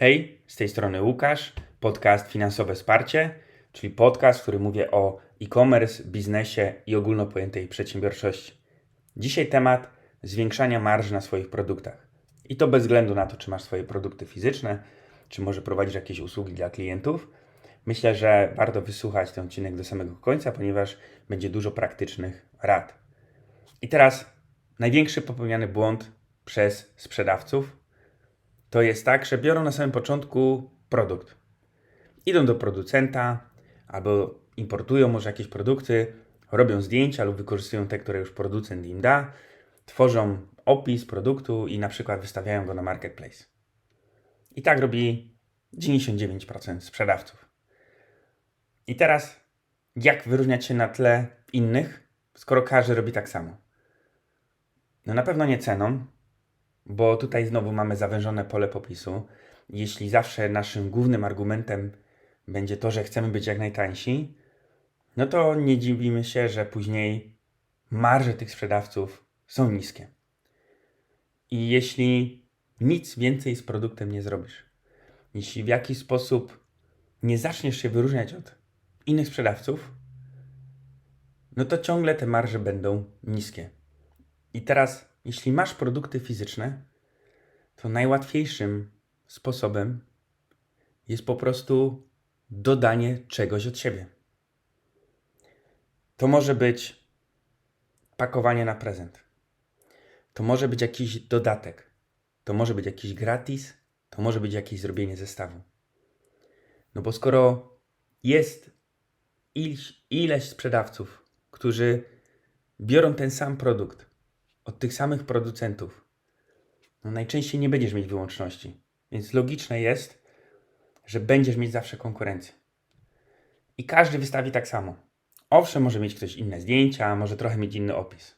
Hej, z tej strony Łukasz, podcast Finansowe Wsparcie, czyli podcast, w którym mówię o e-commerce, biznesie i ogólnopojętej przedsiębiorczości. Dzisiaj temat zwiększania marży na swoich produktach. I to bez względu na to, czy masz swoje produkty fizyczne, czy może prowadzisz jakieś usługi dla klientów. Myślę, że warto wysłuchać ten odcinek do samego końca, ponieważ będzie dużo praktycznych rad. I teraz największy popełniany błąd przez sprzedawców to jest tak, że biorą na samym początku produkt. Idą do producenta albo importują może jakieś produkty, robią zdjęcia lub wykorzystują te, które już producent im da, tworzą opis produktu i na przykład wystawiają go na marketplace. I tak robi 99% sprzedawców. I teraz, jak wyróżniać się na tle innych, skoro każdy robi tak samo? No na pewno nie ceną, bo tutaj znowu mamy zawężone pole popisu. Jeśli zawsze naszym głównym argumentem będzie to, że chcemy być jak najtańsi, no to nie dziwimy się, że później marże tych sprzedawców są niskie. I jeśli nic więcej z produktem nie zrobisz, jeśli w jakiś sposób nie zaczniesz się wyróżniać od innych sprzedawców, no to ciągle te marże będą niskie. I teraz, jeśli masz produkty fizyczne, to najłatwiejszym sposobem jest po prostu dodanie czegoś od siebie. To może być pakowanie na prezent. To może być jakiś dodatek. To może być jakiś gratis. To może być jakieś zrobienie zestawu. No bo skoro jest ileś, ileś sprzedawców, którzy biorą ten sam produkt od tych samych producentów, no najczęściej nie będziesz mieć wyłączności. Więc logiczne jest, że będziesz mieć zawsze konkurencję. I każdy wystawi tak samo. Owszem, może mieć ktoś inne zdjęcia, może trochę mieć inny opis.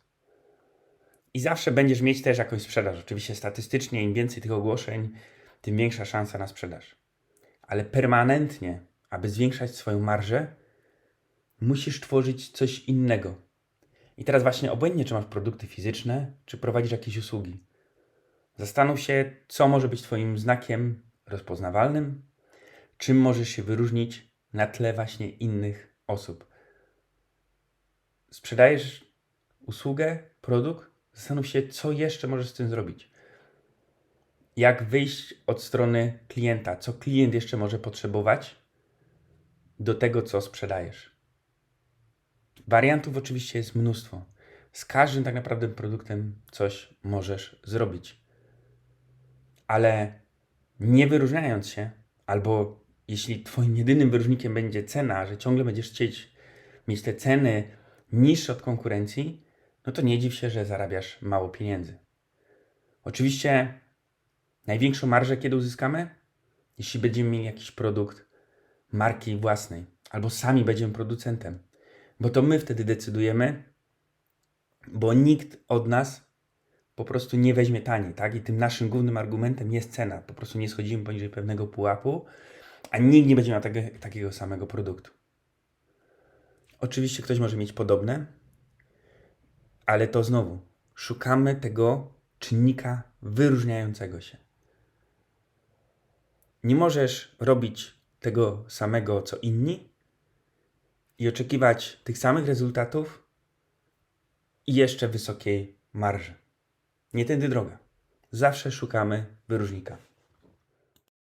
I zawsze będziesz mieć też jakąś sprzedaż. Oczywiście statystycznie im więcej tych ogłoszeń, tym większa szansa na sprzedaż. Ale permanentnie, aby zwiększać swoją marżę, musisz tworzyć coś innego. I teraz właśnie obojętnie, czy masz produkty fizyczne, czy prowadzisz jakieś usługi. Zastanów się, co może być Twoim znakiem rozpoznawalnym, czym możesz się wyróżnić na tle właśnie innych osób. Sprzedajesz usługę, produkt, zastanów się, co jeszcze możesz z tym zrobić. Jak wyjść od strony klienta, co klient jeszcze może potrzebować do tego, co sprzedajesz. Wariantów oczywiście jest mnóstwo. Z każdym tak naprawdę produktem coś możesz zrobić. Ale nie wyróżniając się, albo jeśli Twoim jedynym wyróżnikiem będzie cena, że ciągle będziesz chcieć mieć te ceny niższe od konkurencji, no to nie dziw się, że zarabiasz mało pieniędzy. Oczywiście największą marżę kiedy uzyskamy? Jeśli będziemy mieli jakiś produkt marki własnej, albo sami będziemy producentem, bo to my wtedy decydujemy, bo nikt od nas po prostu nie weźmie taniej, tak? I tym naszym głównym argumentem jest cena. Po prostu nie schodzimy poniżej pewnego pułapu, a nikt nie będzie miał takie, takiego samego produktu. Oczywiście ktoś może mieć podobne, ale to znowu szukamy tego czynnika wyróżniającego się. Nie możesz robić tego samego co inni i oczekiwać tych samych rezultatów i jeszcze wysokiej marży. Nie tędy droga. Zawsze szukamy wyróżnika.